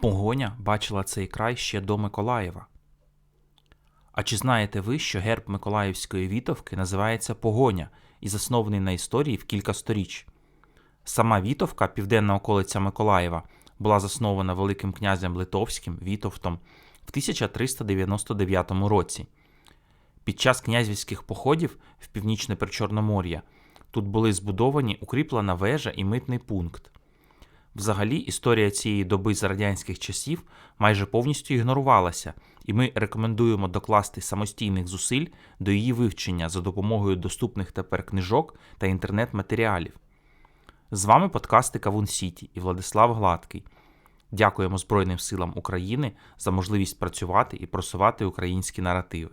Погоня бачила цей край ще до Миколаєва. А чи знаєте ви, що герб Миколаївської Вітовки називається Погоня і заснований на історії в кілька сторіч? Сама Вітовка, південна околиця Миколаєва, була заснована Великим князем Литовським Вітовтом в 1399 році. Під час князівських походів в північне Причорномор'я тут були збудовані укріплена вежа і митний пункт. Взагалі, історія цієї доби з радянських часів майже повністю ігнорувалася, і ми рекомендуємо докласти самостійних зусиль до її вивчення за допомогою доступних тепер книжок та інтернет-матеріалів. З вами подкасти Кавун Сіті і Владислав Гладкий. Дякуємо Збройним силам України за можливість працювати і просувати українські наративи.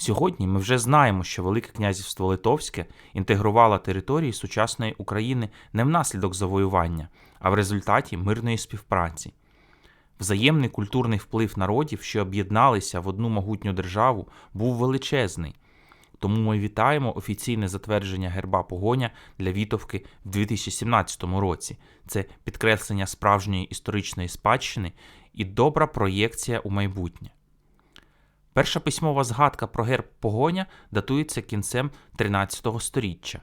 Сьогодні ми вже знаємо, що Велике князівство Литовське інтегрувало території сучасної України не внаслідок завоювання, а в результаті мирної співпраці. Взаємний культурний вплив народів, що об'єдналися в одну могутню державу, був величезний. Тому ми вітаємо офіційне затвердження герба погоня для Вітовки в 2017 році. Це підкреслення справжньої історичної спадщини і добра проєкція у майбутнє. Перша письмова згадка про герб погоня датується кінцем 13 століття,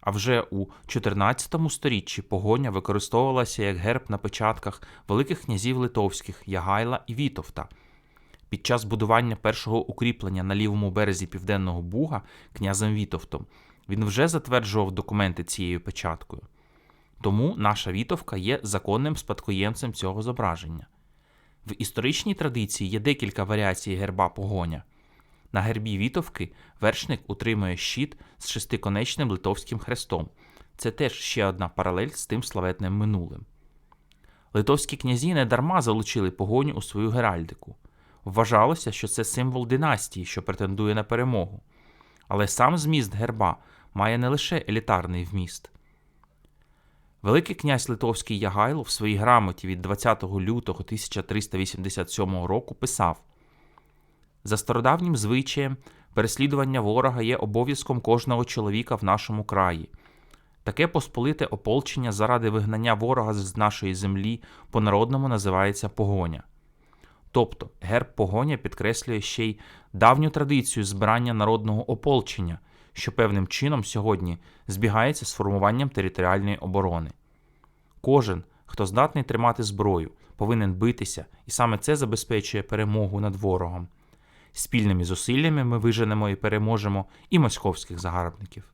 а вже у 14 сторіччі погоня використовувалася як герб на печатках великих князів литовських Ягайла і Вітовта. Під час будування першого укріплення на лівому березі Південного Буга князем Вітовтом він вже затверджував документи цією печаткою. Тому наша Вітовка є законним спадкоємцем цього зображення. В історичній традиції є декілька варіацій герба погоня. На гербі Вітовки вершник утримує щит з шестиконечним литовським хрестом. Це теж ще одна паралель з тим славетним минулим. Литовські князі недарма залучили погоню у свою геральдику. Вважалося, що це символ династії, що претендує на перемогу. Але сам зміст герба має не лише елітарний вміст. Великий князь Литовський Ягайло в своїй грамоті від 20 лютого 1387 року писав: За стародавнім звичаєм, переслідування ворога є обов'язком кожного чоловіка в нашому краї. Таке посполите ополчення заради вигнання ворога з нашої землі по-народному називається погоня. Тобто герб погоня підкреслює ще й давню традицію збирання народного ополчення, що певним чином сьогодні збігається з формуванням територіальної оборони. Кожен, хто здатний тримати зброю, повинен битися, і саме це забезпечує перемогу над ворогом. Спільними зусиллями ми виженемо і переможемо і московських загарбників.